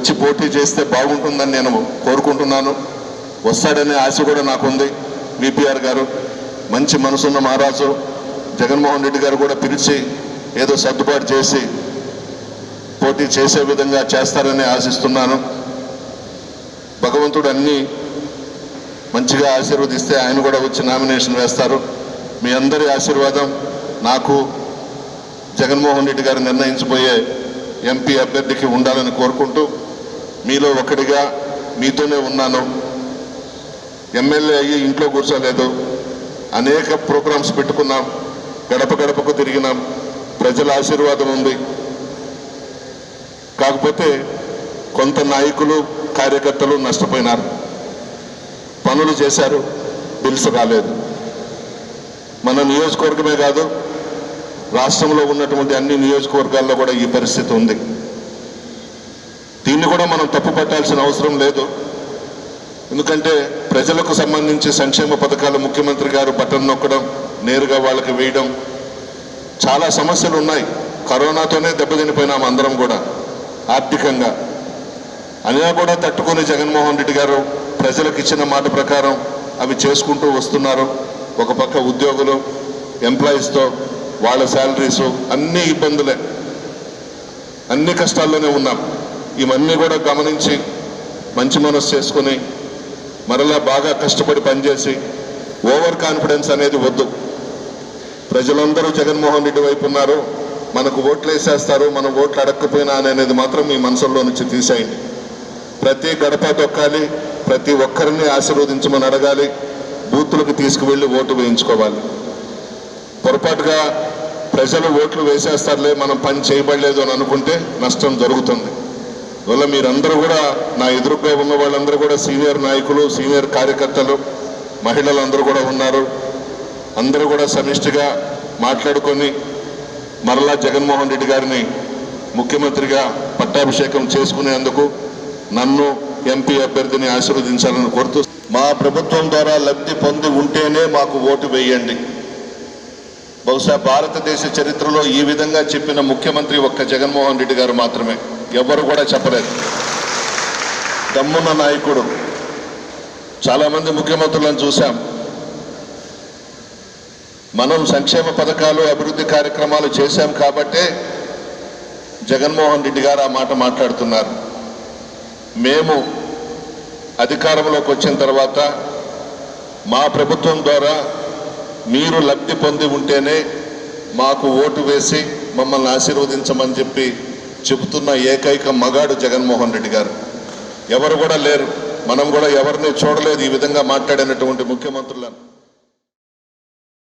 వచ్చి పోటీ చేస్తే బాగుంటుందని నేను కోరుకుంటున్నాను. వస్తాడనే ఆశ కూడా నాకుంది. విపిఆర్ గారు మంచి మనసున్న మహారాజు జగన్మోహన్ రెడ్డి గారు కూడా పిలిచి ఏదో సర్దుబాటు చేసి పోటీ చేసే విధంగా చేస్తారని ఆశిస్తున్నాను. భగవంతుడు అన్నీ మంచిగా ఆశీర్వదిస్తే ఆయన కూడా వచ్చి నామినేషన్ వేస్తారు. మీ అందరి ఆశీర్వాదం నాకు జగన్మోహన్ రెడ్డి గారు నిర్ణయించబోయే ఎంపీ అభ్యర్థికి ఉండాలని కోరుకుంటూ మీలో ఒకటిగా మీతోనే ఉన్నాను. ఎమ్మెల్యే అయ్యి ఇంట్లో కూర్చోలేదు. అనేక ప్రోగ్రామ్స్ పెట్టుకున్నాం. గడప గడపకు తిరిగినాం. ప్రజల ఆశీర్వాదం ఉంది. కాకపోతే కొంత నాయకులు కార్యకర్తలు నష్టపోయినారు. పనులు చేశారు. బిల్స్ రాలేదు. మన నియోజకవర్గమే కాదు రాష్ట్రంలో ఉన్నటువంటి అన్ని నియోజకవర్గాల్లో కూడా ఈ పరిస్థితి ఉంది. దీన్ని కూడా మనం తప్పు పట్టాల్సిన అవసరం లేదు. ఎందుకంటే ప్రజలకు సంబంధించి సంక్షేమ పథకాలు ముఖ్యమంత్రి గారు బటన్ నొక్కడం నేరుగా వాళ్ళకి వేయడం చాలా సమస్యలు ఉన్నాయి. కరోనాతోనే దెబ్బతినిపోయినాం అందరం కూడా ఆర్థికంగా. అయినా కూడా తట్టుకొని జగన్మోహన్ రెడ్డి గారు ప్రజలకు ఇచ్చిన మాట ప్రకారం అవి చేసుకుంటూ వస్తున్నారు. ఒక పక్క ఉద్యోగులు ఎంప్లాయీస్తో వాళ్ళ శాలరీసు అన్ని ఇబ్బందులే. అన్ని కష్టాల్లోనే ఉన్నాం. ఇవన్నీ కూడా గమనించి మంచి మనసు చేసుకొని మరలా బాగా కష్టపడి పనిచేసి ఓవర్ కాన్ఫిడెన్స్ అనేది వద్దు. ప్రజలందరూ జగన్మోహన్ రెడ్డి వైపు ఉన్నారు. మనకు ఓట్లు వేసేస్తారు మనం ఓట్లు అడగకపోయినా అనేది మాత్రం మీ మనసులో నుంచి తీసేయండి. ప్రతి గడప తొక్కాలి ప్రతి ఒక్కరిని ఆశీర్వదించమని అడగాలి బూతులకు తీసుకువెళ్ళి ఓటు వేయించుకోవాలి. పొరపాటుగా ప్రజలు ఓట్లు వేసేస్తారులే మనం పని చేయబడలేదు అని అనుకుంటే నష్టం జరుగుతుంది. వల్ల మీరందరూ కూడా నా ఎదురుగా ఉన్న వాళ్ళందరూ కూడా సీనియర్ నాయకులు సీనియర్ కార్యకర్తలు మహిళలు అందరూ కూడా ఉన్నారు. అందరూ కూడా సమిష్టిగా మాట్లాడుకొని మరలా జగన్మోహన్ రెడ్డి గారిని ముఖ్యమంత్రిగా పట్టాభిషేకం చేసుకునేందుకు నన్ను ఎంపీ అభ్యర్థిని ఆశీర్వదించాలని కోరుతూ మా ప్రభుత్వం ద్వారా లబ్ధి పొంది ఉంటేనే మాకు ఓటు వేయండి. బహుశా భారతదేశ చరిత్రలో ఈ విధంగా చెప్పిన ముఖ్యమంత్రి ఒక్క జగన్మోహన్ రెడ్డి గారు మాత్రమే. ఎవరు కూడా చెప్పలేదు. దమ్మున్న నాయకుడు. చాలామంది ముఖ్యమంత్రులను చూశాం. మనం సంక్షేమ పథకాలు అభివృద్ధి కార్యక్రమాలు చేశాం కాబట్టే జగన్మోహన్ రెడ్డి గారు ఆ మాట మాట్లాడుతున్నారు. మేము అధికారంలోకి వచ్చిన తర్వాత మా ప్రభుత్వం ద్వారా మీరు లబ్ధి పొంది ఉంటేనే మాకు ఓటు వేసి మమ్మల్ని ఆశీర్వదించమని చెప్పి చెబుతున్న ఏకైక మగాడు జగన్మోహన్ రెడ్డి గారు. ఎవరు కూడా లేరు. మనం కూడా ఎవరిని చూడలేదు ఈ విధంగా మాట్లాడినటువంటి ముఖ్యమంత్రులను.